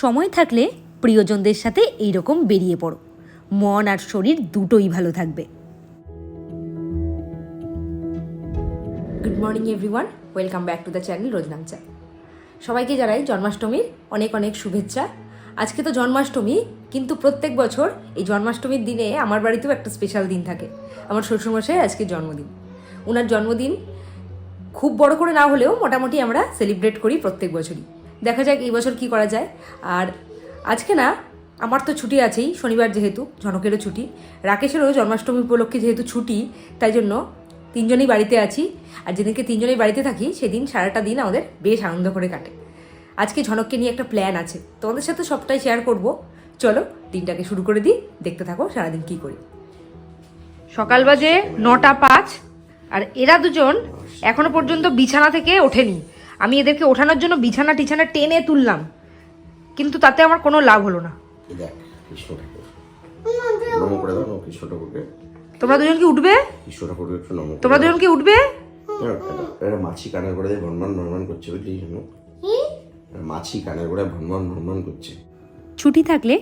সময় থাকলে প্রিয়জনদের সাথে এইরকম বেরিয়ে পড়ো। মন আর শরীর দুটোই ভালো থাকবে। Good morning everyone welcome back to the channel Rojnamcha সবাইকে জানাই জন্মাষ্টমীর অনেক অনেক শুভেচ্ছা। আজকে তো জন্মাষ্টমী, কিন্তু প্রত্যেক বছর এই জন্মাষ্টমীর দিনে আমার বাড়িতেও একটা স্পেশাল দিন থাকে। আমার শ্বশুরমশাই আজকে জন্মদিন। ওনার জন্মদিন খুব বড় করে না হলেও মোটামুটি আমরা সেলিব্রেট করি প্রত্যেক বছরই। দেখা যাক এই বছর কি করা যায়। আর আজকে না, আমার তো ছুটি আছেই, শনিবার যেহেতু ঝনকেরও ছুটি। রাকেশেরও জন্মাষ্টমী উপলক্ষে যেহেতু ছুটি, তাই জন্য তিনজনেই বাড়িতে আছি। আর যেদিনকে তিনজনেই বাড়িতে থাকি, সেদিন সারাটা দিন আমাদের বেশ আনন্দ করে কাটে। আজকে ঝনককে নিয়ে একটা প্ল্যান আছে, তোমাদের সাথে সবটাই শেয়ার করব। চলো, দিনটাকে শুরু করে দিই, দেখতে থাকো সারাদিন কি করি। সকাল বাজে নটা পাঁচ, আর এরা দুজন এখনও পর্যন্ত বিছানা থেকে ওঠেনি। আমি এদেরকে ওঠানোর জন্য বিছানা টিছানা টেনে তুললাম। কিন্তু তাতে আমার কোনো লাভ হলো না। এই তোমরা দুজন কি উঠবে? তোমরা দুজন কি উঠবে? এটা মাছি কানের করে ভনমান ভনমান করছে বুঝলি মাছি কানের করে ভনমান ভনমান করছে। ছুটি থাকলে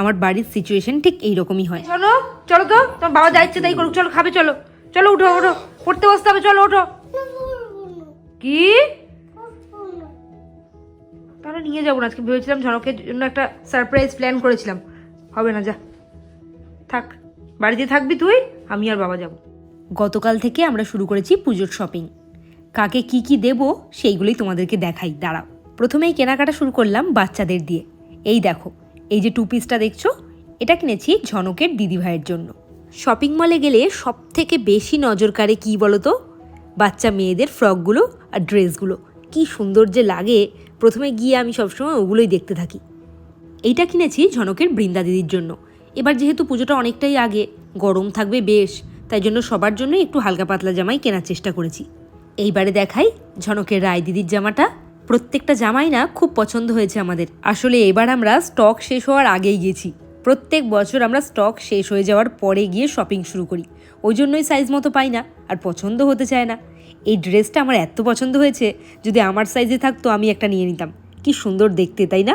আমার বাড়ির সিচুয়েশন ঠিক এইরকমই হয়। চলো চলো তো তোমার বাবা যা ইচ্ছে তাই করুক। চলো খাবে চলো। চলো উঠো উঠো। পড়তে বসতে হবে চলো ওঠো। কি? তাহলে নিয়ে যাব না। আজকে ভেবেছিলাম ঝনকের জন্য একটা সারপ্রাইজ প্ল্যান করেছিলাম। হবে না, যা। থাক, বাড়িতে থাকবি তুই, আমি আর বাবা যাব। গতকাল থেকে আমরা শুরু করেছি পুজোর শপিং কাকে কি কি দেব, সেইগুলোই তোমাদেরকে দেখাই। দাঁড়াও। প্রথমেই কেনাকাটা শুরু করলাম বাচ্চাদের দিয়ে। এই দেখো, এই যে টু পিসটা দেখছ, এটা কিনেছি ঝনকের দিদিভাইয়ের জন্য। শপিং মলে গেলে সব থেকে বেশি নজর কাড়ে কী বলো তো বাচ্চা মেয়েদের ফ্রকগুলো আর ড্রেসগুলো কি সুন্দর যে লাগে প্রথমে গিয়ে আমি সবসময় ওগুলোই দেখতে থাকি। এইটা কিনেছি ঝনকের বৃন্দা দিদির জন্য। এবার যেহেতু পুজোটা অনেকটাই আগে, গরম থাকবে বেশ, তাই জন্য সবার জন্য একটু হালকা পাতলা জামাই কেনার চেষ্টা করেছি। এইবারে দেখাই ঝনকের রায় দিদির জামাটা। প্রত্যেকটা জামাই না খুব পছন্দ হয়েছে আমাদের। আসলে এবার আমরা স্টক শেষ হওয়ার আগেই গেছি। প্রত্যেক বছর আমরা স্টক শেষ হয়ে যাওয়ার পরে গিয়ে শপিং শুরু করি। ওই জন্যই সাইজ মতো পাই না, আর পছন্দ হতে চায় না। এই ড্রেসটা আমার এত পছন্দ হয়েছে, যদি আমার সাইজে থাকতো আমি একটা নিয়ে নিতাম। কি সুন্দর দেখতে, তাই না?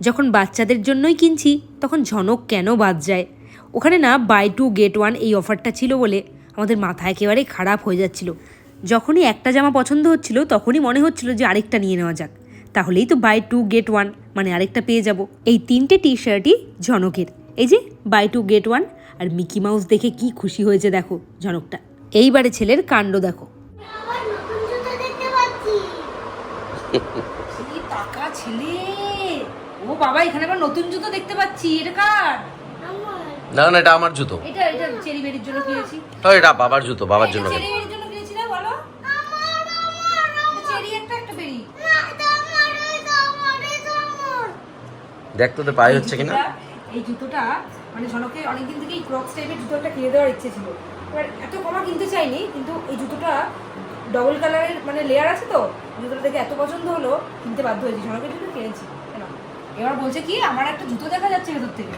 যখন বাচ্চাদের জন্যই কিনছি, তখন ঝনক কেন বাদ যায়? ওখানে না বাই টু গেট ওয়ান এই অফারটা ছিল বলে আমাদের মাথা একেবারে খারাপ হয়ে যাচ্ছিল। যখনই একটা জামা পছন্দ হচ্ছিল, তখনই মনে হচ্ছিল যে আরেকটা নিয়ে নেওয়া যাক। তাহলেই তো বাই টু গেট ওয়ান মানে আরেকটা পেয়ে যাব। এই তিনটে টি শার্টই ঝনকের। এই যে বাই টু গেট ওয়ান আর মিকি মাউস দেখে কি খুশি হয়েছে দেখো ঝনকটা। এইবারে ছেলের কাণ্ড দেখো। কি টাকা ছেলে? ও বাবা এখানে আবার নতুন জুতো দেখতে পাচ্ছি এটা কার? না না এটা আমার জুতো। এটা এটা চেরি বেরির জন্য কিনেছি। হ্যাঁ এটা বাবার জুতো বাবার জন্য চেরি বেরির জন্য কিনেছি না বলো? চেরি একটা একটা বেরি। দেখ তো পায়ে হচ্ছে কিনা? এই জুতোটা মানে ঝনকে অনেকদিন থেকে এই ক্রক্স টাইপের জুতো একটা কিনে দেওয়ার ইচ্ছে ছিল। এবার এত কমা কিনতে চাইনি কিন্তু এই জুতোটা ডবল কালারের মানে লেয়ার আছে তো জুতোটা দেখে এত পছন্দ হলো কিনতে বাধ্য হয়েছি ঝনকের জন্য কিনেছি এবার বলছে কি আমার একটা জুতো দেখা যাচ্ছে ভেতর থেকে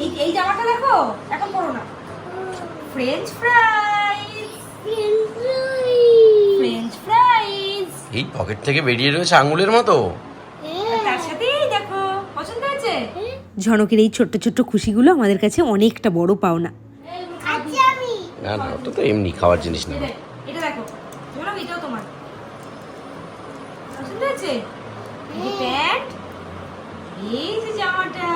এই এই জামাটা দেখো এখন পরো না। ফ্রেঞ্চ ফ্রাইজ ফ্রেঞ্চ ফ্রাইজ এই পকেট থেকে বেরিয়ে রয়েছে আঙুলের মতো। তার সাথেই দেখো পছন্দ হয়েছে? ঝনকের এই ছোট্ট ছোট্ট খুশিগুলো আমাদের কাছে অনেকটা বড় পাওনা। না না ওটা তো এমনি খাওয়ার জিনিস না। এটা দেখো বলো এটাও তোমার। পছন্দ হয়েছে? এই যে প্যান্ট এই যে জামাটা।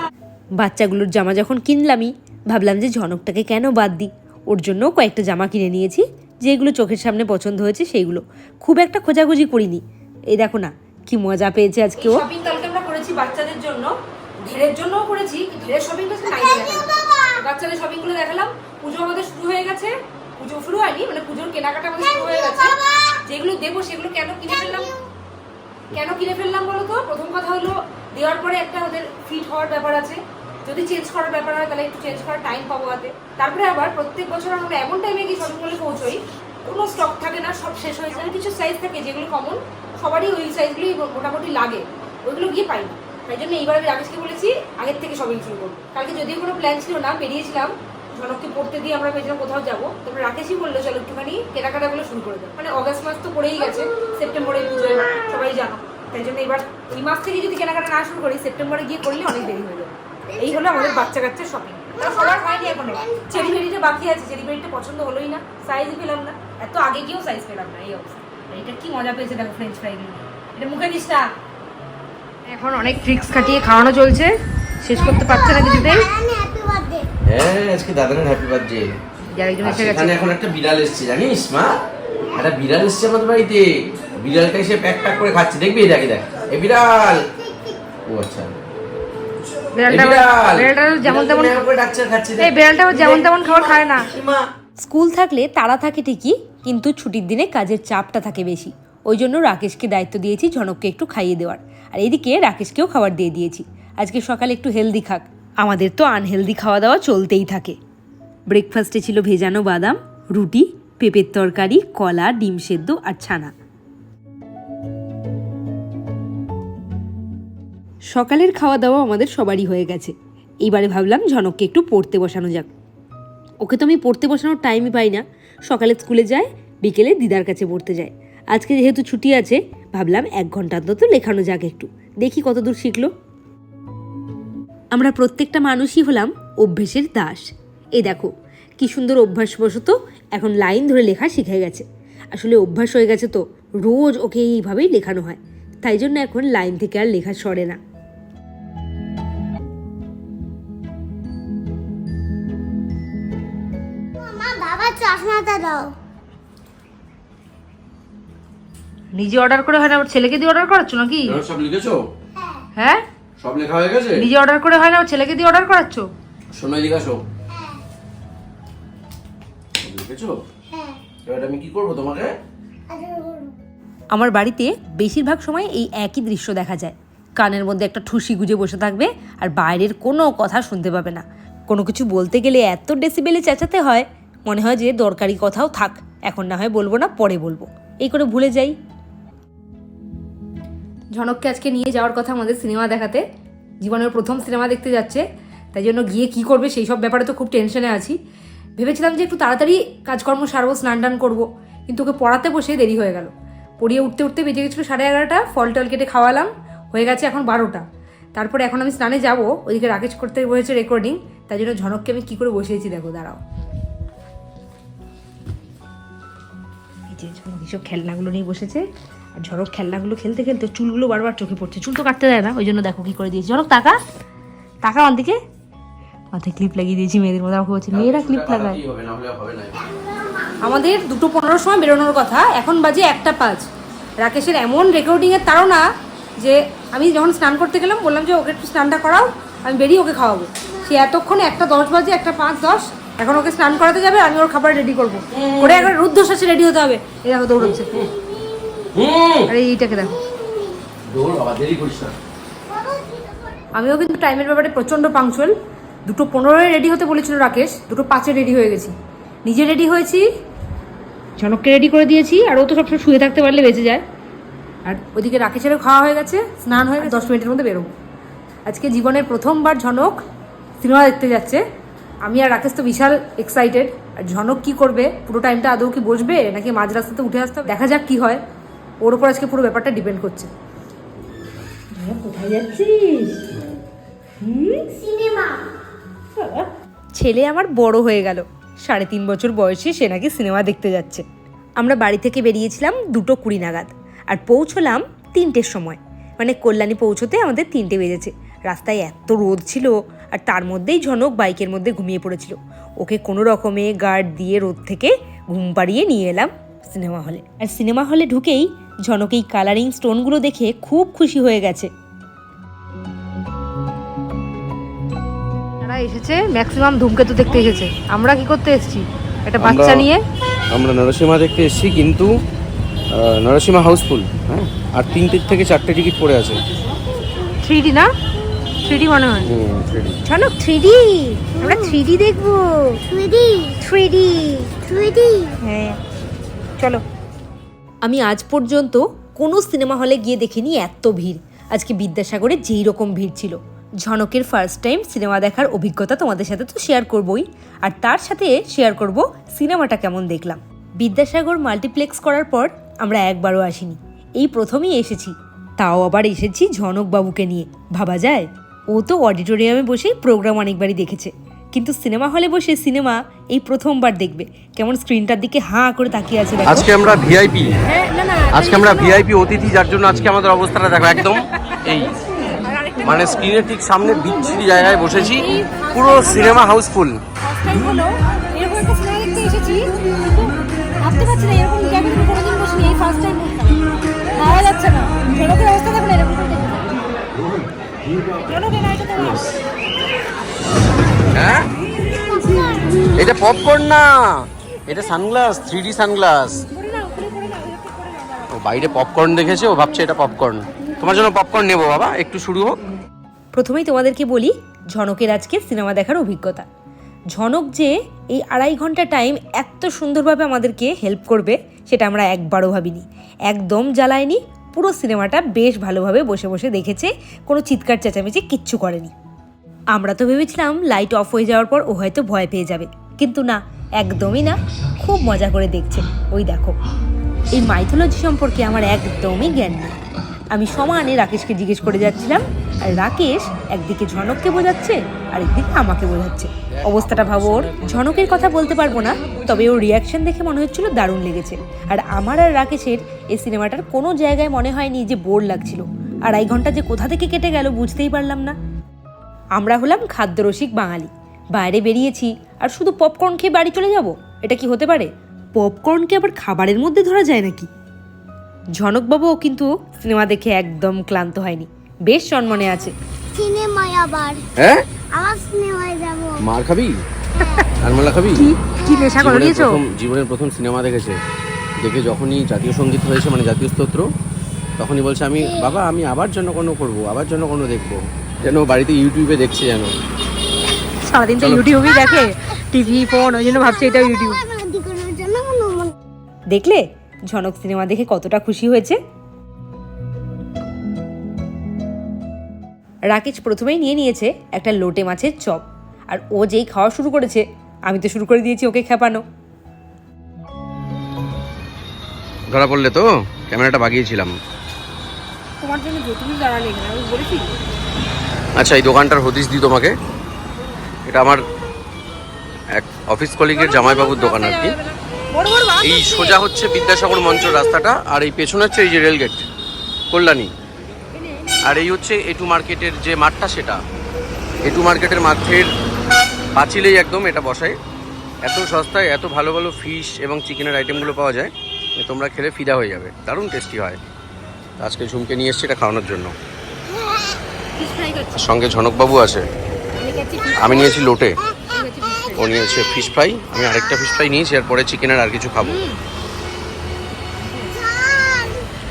বাচ্চাগুলোর জামা যখন কিনলামই ভাবলাম যে ঝনকটাকে কেন বাদ দিই? ওর জন্য কয়েকটা জামা কিনে নিয়েছি যেগুলো চোখের সামনে পছন্দ হয়েছে সেইগুলো। খুব একটা খোঁজাখুঁজি করিনি। এই দেখো না কি মজা পেয়েছে আজকে ও। শপিং কালকে আমরা করেছি বাচ্চাদের জন্য ঢেরের জন্যও করেছি ঢেরের শপিংটা নাই বাচ্চাদের শপিংগুলো দেখালাম। পুজো আমাদের শুরু হয়ে গেছে। পুজো শুরু হয়নি মানে পুজোর কেনাকাটা আমাদের শুরু হয়ে গেছে। যেগুলো দেবো সেগুলো কেন কিনে ফেললাম? কেন কিনে ফেললাম বলো তো? প্রথম কথা হলো দেওয়ার পরে একটা ওদের ফিট হওয়ার ব্যাপার আছে। যদি চেঞ্জ করার ব্যাপার হয় তাহলে একটু চেঞ্জ করার টাইম পাবো হাতে। তারপরে আবার প্রত্যেক বছর আমরা এমন টাইমে গিয়ে শপিং মলে পৌঁছই কোনো স্টক থাকে না সব শেষ হয়ে যায়। কিছু সাইজ থাকে যেগুলো কমন সবারই ওই সাইজগুলোই মোটামুটি লাগে। ওইগুলো গিয়ে পাই না। তাই জন্য এইবার আমি রাকেশকে বলেছি, আগের থেকে শপিং শুরু করব কালকে যদিও কোনো প্ল্যান ছিল না, বেরিয়েছিলাম, ঝনককে পড়তে দিয়ে আমরা ভেবেছিলাম কোথাও যাব। তারপরে রাকেশই বলল, চলো একটুখানি কেনাকাটাগুলো শুরু করে দেবো মানে অগাস্ট মাস তো পড়েই গেছে সেপ্টেম্বরে পুজো, সবাই জানো। তাই জন্য এবার এই মাস থেকে যদি কেনাকাটা না শুরু করি সেপ্টেম্বরে গিয়ে করলে অনেক দেরি হয়ে যাবে। এই হলো আমাদের বাচ্চা কাচ্চার শপিং সবার হয়নি এখনও। চেরি বেরিটা বাকি আছে চেরি বেরিটা পছন্দ হলোই না সাইজই পেলাম না। এত আগে গিয়েও সাইজ পেলাম না, এই অবস্থা। এটা কি মজা পেয়েছে দেখো ফ্রেঞ্চ ফ্রাই এটা মুখে দিস না। এখন অনেক ট্রিক্স খাটিয়ে খাওয়ানো চলছে। শেষ করতে পারছে না কিছুতেই। হ্যাঁ আজকে দাদানের হ্যাপি বার্থডে সেখানে এখন একটা বিড়াল এসছে জানিস মা? একটা বিড়াল এসছে আমাদের বাড়িতে। বিড়ালটা এসে প্যাক প্যাক করে খাচ্ছে। দেখবি দেখি দেখ। এই বিড়াল! ও আচ্ছা। বেড়ালটা যেমন তেমন বিড়াল করে ডাকছে আর খাচ্ছে এই বেড়ালটা আবার যেমন তেমন খাবার খায় না। স্কুল থাকলে তারা থাকে ঠিকই কিন্তু ছুটির দিনে কাজের চাপটা থাকে বেশি। ওই জন্য রাকেশকে দায়িত্ব দিয়েছি ঝনককে একটু খাইয়ে দেওয়ার। আর এদিকে রাকেশকেও খাবার দিয়ে দিয়েছি। আজকে সকালে একটু হেলদি খাক। আমাদের তো আনহেলদি খাওয়া দাওয়া চলতেই থাকে। ব্রেকফাস্টে ছিল ভেজানো বাদাম, রুটি, পেঁপের তরকারি, কলা, ডিম সেদ্ধ আর ছানা। সকালের খাওয়া দাওয়া আমাদের সবারই হয়ে গেছে। এইবারে ভাবলাম ঝনককে একটু পড়তে বসানো যাক। ওকে তো আমি পড়তে বসানোর টাইমই পাই না। সকালে স্কুলে যায়, বিকেলে দিদার কাছে পড়তে যায়। আজকে যেহেতু ছুটি আছে, ভাবলাম এক ঘণ্টা অন্তত লেখানো যাক একটু। দেখি কত দূর শিখলো। আমরা প্রত্যেকটা মানুষই হলাম অভ্যেসের দাস। এ দেখো, কি সুন্দর অভ্যাসবশত এখন লাইন ধরে লেখা শিখে গেছে। আসলে অভ্যাস হয়ে গেছে তো, রোজ ওকে এইভাবেই লেখানো হয়। তাই জন্য এখন লাইন থেকে আর লেখা সরে না। বাবা চশমাটা দাও। নিজে অর্ডার করে হয় না ওর ছেলেকে দিয়ে অর্ডার করাচ্ছ নাকি? এবার সব লিখেছো? হ্যাঁ? সব লেখা হয়ে গেছে? নিজে অর্ডার করে হয় না ওর ছেলেকে দিয়ে অর্ডার করাচ্ছ? শোনো এদিকে আসো। লিখেছো? হ্যাঁ। এবার আমি কি করব তোমাকে? আমার বাড়িতে বেশিরভাগ সময় এই একই দৃশ্য দেখা যায়। কানের মধ্যে একটা ঠুসি গুজে বসে থাকবে আর বাইরের কোনো কথা শুনতে পাবে না। কোনো কিছু বলতে গেলে এত ডেসিবেলে চেঁচাতে হয় মনে হয় যে দরকারি কথাও থাক। এখন না হয় বলব না পরে বলব। এই করে ভুলে যাই। ঝনককে আজকে নিয়ে যাওয়ার কথা আমাদের সিনেমা দেখাতে। জীবনের প্রথম সিনেমা দেখতে যাচ্ছে। তাই জন্য গিয়ে কি করবে সেই সব ব্যাপারে তো খুব টেনশনে আছি। ভেবেছিলাম যে একটু তাড়াতাড়ি কাজকর্ম সারবো, স্নান টান করব। কিন্তু ওকে পড়াতে বসে দেরি হয়ে গেল। পড়িয়ে উঠতে উঠতে বেজে গেছিল সাড়ে এগারোটা, ফল টল কেটে খাওয়ালাম, হয়ে গেছে এখন বারোটা। তারপরে এখন আমি স্নানে যাব ওইদিকে রাকেশ করতে বলেছে রেকর্ডিং তাই জন্য ঝনককে আমি কী করে বসিয়েছি দেখো, দাঁড়াও। এই যে এইসব খেলনাগুলো নিয়ে বসেছে। আর ঝনক খেলনাগুলো খেলতে খেলতে চুলগুলো বারবার চোখে পড়ছে। চুল তো কাটতে দেয় না ওই জন্য দেখো কি করে দিয়েছি। ঝনক টাকা। টাকা আমার দিকে। মাথায় ক্লিপ লাগিয়ে দিয়েছি মেয়েদের মধ্যে আমাকে বলছে মেয়েরা ক্লিপ লাগায়। আমাদের দুটো পনেরোর সময় বেরোনোর কথা এখন বাজে একটা পাঁচ। রাকেশের এমন রেকর্ডিংয়ের তাড়না যে আমি যখন স্নান করতে গেলাম বললাম যে ওকে একটু স্নানটা করাও আমি বেরিয়ে ওকে খাওয়াবো। সে এতক্ষণে একটা দশ বাজে একটা পাঁচ দশ এখন ওকে স্নান করাতে যাবে আমি ওর খাবার রেডি করব। করে একবার রুদ্ধশ্বাসে রেডি হতে হবে। দেখো দৌড়চ্ছে। আরে এইটাকে দেখো। আমিও কিন্তু টাইমের ব্যাপারে প্রচণ্ড পাংচুয়াল দুটো পনেরোয় রেডি হতে বলেছিল রাকেশ দুটো পাঁচে রেডি হয়ে গেছি। নিজে রেডি হয়েছি ঝনককে রেডি করে দিয়েছি আর ও তো সবসময় শুয়ে থাকতে পারলে বেঁচে যায়। আর ওদিকে রাকেশেরও খাওয়া হয়ে গেছে স্নান হয়ে দশ মিনিটের মধ্যে বেরোবো। আজকে জীবনের প্রথমবার ঝনক সিনেমা দেখতে যাচ্ছে। আমি আর রাকেশ তো বিশাল এক্সাইটেড আর ঝনক কি করবে? পুরো টাইমটা আদৌ কি বসবে? নাকি মাঝ রাস্তাতে উঠে আসতে হবে? দেখা যাক কি হয়। ওর উপর আজকে পুরো ব্যাপারটা ডিপেন্ড করছে। কোথায় যাচ্ছিস? সিনেমা। ছেলে আমার বড় হয়ে গেল। সাড়ে তিন বছর বয়সে সে নাকি সিনেমা দেখতে যাচ্ছে। আমরা বাড়ি থেকে বেরিয়েছিলাম দুটো কুড়ি নাগাদ আর পৌঁছলাম তিনটের সময়। মানে কল্যাণী পৌঁছতে আমাদের তিনটে বেজেছে। রাস্তায় এত রোদ ছিল আর তার মধ্যেই ঝনক বাইকের মধ্যে ঘুমিয়ে পড়েছিল। ওকে কোনো রকমে গার্ড দিয়ে রোদ থেকে ঘুম পাড়িয়ে নিয়ে এলাম সিনেমা হলে। আর সিনেমা হলে ঢুকেই ঝনক এই কালারিং স্টোনগুলো দেখে খুব খুশি হয়ে গেছে। তারা এসেছে ম্যাক্সিমাম ধূমকেতু দেখতে এসেছে। আমরা কি করতে এসেছি? একটা বাচ্চা নিয়ে? আমরা নরসিংহা দেখতে এসেছি কিন্তু আহ, নরসিংহা হাউসফুল হ্যাঁ? আর তিনটে থেকে চারটে টিকিট পড়ে আছে। থ্রি ডি না? থ্রি ডি মনে হয়। চলো থ্রি ডি আমরা থ্রি ডি দেখব। Three D three D three D হ্যাঁ চলো। আমি আজ পর্যন্ত কোনো সিনেমা হলে গিয়ে দেখিনি এত ভিড়। আজকে বিদ্যাসাগরে যেই রকম ভিড় ছিল। ঝনকের ফার্স্ট টাইম সিনেমা দেখার অভিজ্ঞতা তোমাদের সাথে তো শেয়ার করবই। আর তার সাথে শেয়ার করব সিনেমাটা কেমন দেখলাম। বিদ্যাসাগর মাল্টিপ্লেক্স করার পর আমরা একবারও আসিনি। এই প্রথমেই এসেছি। তাও আবার এসেছি ঝনক বাবুকে নিয়ে। ভাবা যায়? ও তো অডিটোরিয়ামে বসেই প্রোগ্রাম অনেকবারই দেখেছে। কিন্তু সিনেমা হলে বসে সিনেমা এই প্রথমবার দেখবে। কেমন স্ক্রিনটার দিকে হাঁ করে তাকিয়ে আছে দেখো। আজকে আমরা ভিআইপি হ্যাঁ, না, না, আজকে আমরা ভিআইপি অতিথি যার জন্য আজকে আমাদের অবস্থাটা দেখো একদম এই মানে স্ক্রিনের ঠিক সামনে বিচ্ছিরি জায়গায় বসেছি। পুরো সিনেমা হাউসফুল ফার্স্ট টাইম হলো এরকম একটা এটা পপকর্ন না। এটা সানগ্লাস থ্রি ডি সানগ্লাস ও বাইরে পপকর্ন দেখেছে, ও ভাবছে এটা পপকর্ন তোমার জন্য পপকর্ন নেব বাবা, একটু শুরু হোক। প্রথমেই তোমাদেরকে বলি, ঝনকের আজকে সিনেমা দেখার অভিজ্ঞতা। ঝনক যে এই আড়াই ঘণ্টা টাইম এত সুন্দরভাবে আমাদেরকে হেল্প করবে, সেটা আমরা একবারও ভাবিনি। একদম জ্বালায়নি, পুরো সিনেমাটা বেশ ভালোভাবে বসে বসে দেখেছে, কোনো চিৎকার চেঁচামেচি কিচ্ছু করেনি। আমরা তো ভেবেছিলাম লাইট অফ হয়ে যাওয়ার পর ও হয়তো ভয় পেয়ে যাবে। কিন্তু না, একদমই না। খুব মজা করে দেখছে ওই দেখো, এই মাইথোলজি সম্পর্কে আমার একদমই জ্ঞান নেই। আমি সমানে রাকেশকে জিজ্ঞেস করে যাচ্ছিলাম, আর রাকেশ একদিকে ঝনককে বোঝাচ্ছে আর একদিকে আমাকে বোঝাচ্ছে। অবস্থাটা ভাবো ওর, ঝনকের কথা বলতে পারব না, তবে ওর রিয়াকশন দেখে মনে হচ্ছিল দারুণ লেগেছে। আর আমার আর রাকেশের এই সিনেমাটার কোনো জায়গায় মনে হয়নি যে বোর লাগছিল। আড়াই ঘণ্টা যে কোথা থেকে কেটে গেল বুঝতেই পারলাম না। আমরা হলাম খাদ্যরসিক বাঙালি। বাইরে বেরিয়েছি আর শুধু পপকর্ন খেয়ে বাড়ি চলে যাব? এটা কি হতে পারে? পপকর্নকে আবার খাবারের মধ্যে ধরা যায় নাকি? ঝনকবাবুও কিন্তু সিনেমা দেখে একদম ক্লান্ত হয়নি। বেশ চনমনে আছে। সিনেমায় আবার। হ্যাঁ? আবার সিনেমায় যাব। মার খাবি? কানমালা খাবি? কি? কি নেশা করে নিয়েছো প্রথম জীবনের প্রথম সিনেমা দেখেছে। দেখে যখনই জাতীয় সংগীত হয়েছে মানে জাতীয় স্তোত্র তখনই বলছে আমি বাবা আমি আবার জন্য কোনো করব আবার জন্য কোনো দেখব। যেন বাড়িতে ইউটিউবে দেখছে যেন। সারাদিন তো ইউটিউবই দেখে। টিভি ফোন ওই জন্য ভাবছি এটা ইউটিউব। মন- দেখলে? ঝনক সিনেমা দেখে কতটা খুশি হয়েছে? রাকেশ প্রথমেই নিয়ে নিয়েছে একটা লোটে মাছের চপ। আর ও যেই খাওয়া শুরু করেছে আমি তো শুরু করে দিয়েছি ওকে খেপানো। ধরা পড়লে তো? ক্যামেরাটা বাগিয়েছিলাম। তোমার জন্য যতদিন দাঁড়ালে এখানে আমি বলেছি। আচ্ছা এই দোকানটার হদিস দিই তোমাকে। এটা আমার এক অফিস কলিগের জামাইবাবুর দোকান আর কি। এই সোজা হচ্ছে বিদ্যাসাগর মঞ্চ রাস্তাটা আর এই পেছনে হচ্ছে এই যে রেলগেট কল্যাণী। আর এই হচ্ছে এটু মার্কেটের যে মাঠটা সেটা। এটু মার্কেটের মাঠের পাঁচিলেই একদম এটা বসায় এত সস্তায় এত ভালো ভালো ফিশ এবং চিকেনের আইটেমগুলো পাওয়া যায় যে তোমরা খেলে ফিদা হয়ে যাবে। দারুণ টেস্টি হয়। আজকে ঝুমকে নিয়ে এসছি এটা খাওয়ানোর জন্য। সঙ্গে ঝনকবাবু আছে। আমি নিয়েছি লোটে। ও নিয়েছে ফিশ ফ্রাই আমি আরেকটা ফিশ ফ্রাই নিয়েছি আর পরে চিকেনের আর কিছু খাব।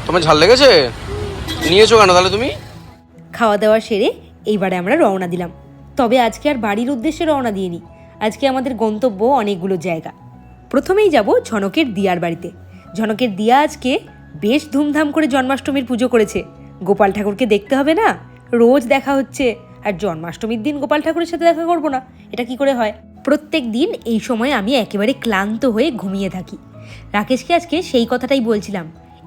তোমার ঝাল লেগেছে? নিয়েছো কেন তাহলে তুমি? খাওয়া দাওয়া সেরে এইবারে আমরা রওনা দিলাম। তবে আজকে আর বাড়ির উদ্দেশ্যে রওনা দিইনি। আজকে আমাদের গন্তব্য অনেকগুলো জায়গা। প্রথমেই যাব ঝনকের দিয়ার বাড়িতে। ঝনকের দিয়া আজকে বেশ ধুমধাম করে জন্মাষ্টমীর পুজো করেছে। গোপাল ঠাকুরকে দেখতে হবে না? রোজ দেখা হচ্ছে। আর জন্মাষ্টমীর দিন গোপাল ঠাকুরের সাথে দেখা করব না। এটা কি করে হয়? প্রত্যেক দিন এই সময় আমি একেবারে ক্লান্ত হয়ে ঘুমিয়ে থাকি। রাকেশকে আজকে সেই কথাটাই বলছিলাম,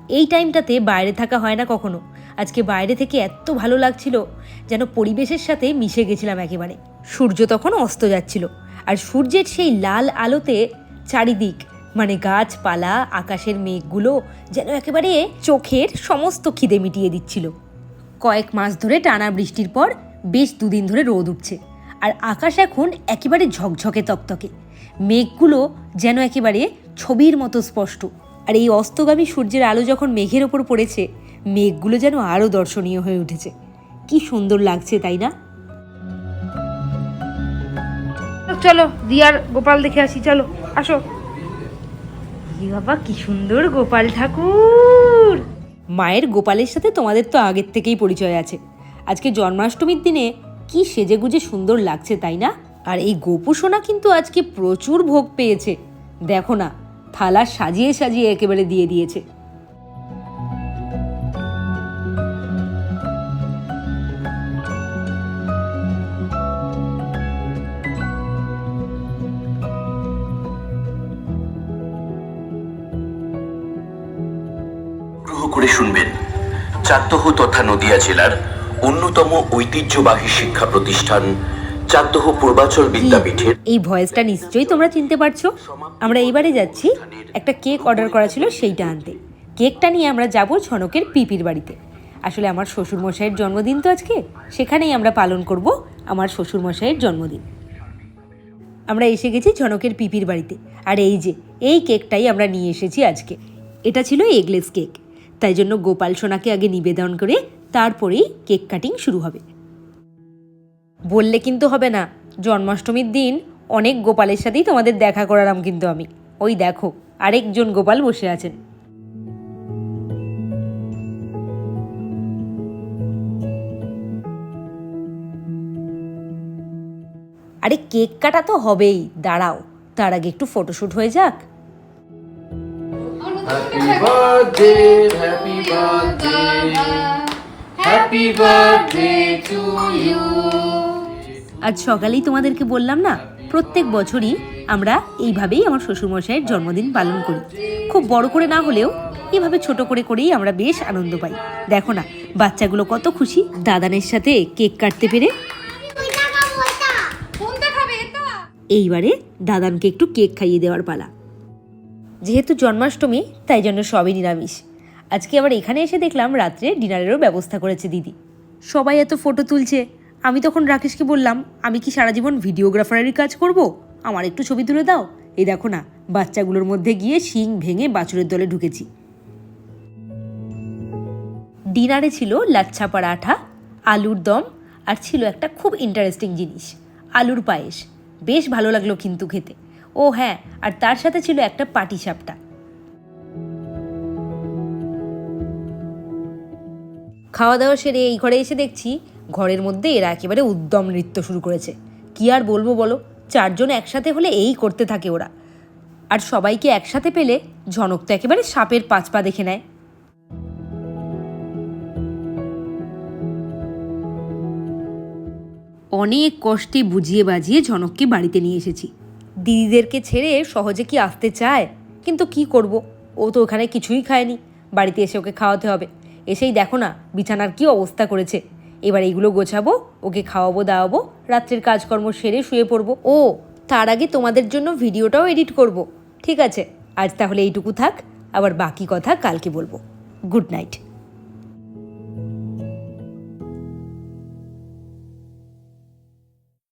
এই টাইমটাতে বাইরে থাকা হয় না কখনো। আজকে বাইরে থেকে এত ভালো লাগছিল যেন পরিবেশের সাথে মিশে গেছিলাম একেবারে। সূর্য তখন অস্ত যাচ্ছিল আর সূর্যের সেই লাল আলোতে চারিদিক মানে গাছপালা, আকাশের মেঘগুলো যেন একেবারে চোখের সমস্ত খিদে মিটিয়ে দিচ্ছিল। কয়েক মাস ধরে টানা বৃষ্টির পর বেশ দুদিন ধরে রোদ উঠছে। আর আকাশ এখন একেবারে ঝকঝকে তকতকে। মেঘগুলো যেন একেবারে ছবির মতো স্পষ্ট। আর এই অস্তগামী সূর্যের আলো যখন মেঘের ওপর পড়েছে মেঘগুলো যেন আরও দর্শনীয় হয়ে উঠেছে। কি সুন্দর লাগছে তাই না? চলো দিয়ার গোপাল দেখে আসি চলো আসো। বাবা কি সুন্দর গোপাল ঠাকুর! মায়ের গোপালের সাথে তোমাদের তো আগের থেকেই পরিচয় আছে। আজকে জন্মাষ্টমীর দিনে কি সেজেগুজে সুন্দর লাগছে, তাই না? আর এই গোপু সোনা কিন্তু আজকে প্রচুর ভোগ পেয়েছে। দেখো না, থালা সাজিয়ে সাজিয়ে একেবারে দিয়ে দিয়েছে। করে শুনবেন। চাকদহ তথা নদিয়া জেলার অন্যতম ঐতিহ্যবাহী শিক্ষা প্রতিষ্ঠান চাকদহ পূর্বাচল বিদ্যাপীঠের এই ভয়েসটা নিশ্চয়ই তোমরা চিনতে পারছ। আমরা এইবারে যাচ্ছি। একটা কেক অর্ডার করা ছিল, সেইটা আনতে। কেকটা নিয়ে আমরা যাব ছনকের পিপির বাড়িতে। আসলে আমার শ্বশুরমশাইয়ের জন্মদিন তো আজকে। সেখানেই আমরা পালন করব আমার শ্বশুরমশাইয়ের জন্মদিন। আমরা এসে গেছি ঝনকের পিপির বাড়িতে। আর এই যে, এই কেকটাই আমরা নিয়ে এসেছি আজকে। এটা ছিল এগলেস কেক। তাই জন্য গোপাল সোনাকে আগে নিবেদন করে তারপরেই কেক কাটিং শুরু হবে। বললে কিন্তু হবে না, জন্মাষ্টমীর দিন অনেক গোপালের সাথেই তোমাদের দেখা করালাম কিন্তু আমি। ওই দেখো, আরেকজন গোপাল বসে আছেন। আরে কেক কাটা তো হবেই, দাঁড়াও, তার আগে একটু ফটোশ্যুট হয়ে যাক। Happy birthday happy birthday happy birthday to you আজ সকালেই তোমাদেরকে বললাম না, প্রত্যেক বছরই আমরা এইভাবেই আমার শ্বশুরমশাইয়ের জন্মদিন পালন করি। খুব বড় করে না হলেও এভাবে ছোট করে করেই আমরা বেশ আনন্দ পাই। দেখো না, বাচ্চাগুলো কত খুশি। দাদানের সাথে কেক কাটতে পেরে এইবারে দাদানকে একটু কেক খাইয়ে দেওয়ার পালা। যেহেতু জন্মাষ্টমী, তাই জন্য সবই নিরামিষ। আজকে আবার এখানে এসে দেখলাম রাত্রে ডিনারেরও ব্যবস্থা করেছে দিদি। সবাই এত ফটো তুলছে। আমি তখন রাকেশকে বললাম, আমি কি সারা জীবন ভিডিওগ্রাফারেরই কাজ করব? আমার একটু ছবি তুলে দাও। এই দেখো না, বাচ্চাগুলোর মধ্যে গিয়ে শিং ভেঙে বাছুরের দলে ঢুকেছি। ডিনারে ছিল লাচ্ছা পরাঠা, আলুর দম, আর ছিল একটা খুব ইন্টারেস্টিং জিনিস, আলুর পায়েস। বেশ ভালো লাগল কিন্তু খেতে। ও হ্যাঁ আর তার সাথে ছিল একটা পাটি সাপটা খাওয়া দাওয়া সেরে এই ঘরে এসে দেখছি ঘরের মধ্যে এরা একেবারে উদ্যম নৃত্য শুরু করেছে। কি আর বলব বলো? চারজন একসাথে হলে এই করতে থাকে ওরা। আর সবাইকে একসাথে পেলে ঝনক তো একেবারে সাপের পাঁচ পা দেখে নেয়। অনেক কষ্টে বুঝিয়ে বাজিয়ে ঝনককে বাড়িতে নিয়ে এসেছি। দিদিদেরকে ছেড়ে সহজে কি আসতে চায়? কিন্তু কি করব? ও তো ওখানে কিছুই খায়নি। বাড়িতে এসে ওকে খাওয়াতে হবে। এসেই দেখো না বিছানার কি অবস্থা করেছে। এবার এইগুলো গোছাবো, ওকে খাওয়াবো, দাওয়াবো, রাত্রের কাজকর্ম সেরে শুয়ে পড়ব। ও, তার আগে তোমাদের জন্য ভিডিওটাও এডিট করব। ঠিক আছে, আজ তাহলে এইটুকু থাক, আবার বাকি কথা কালকে বলব। Good night.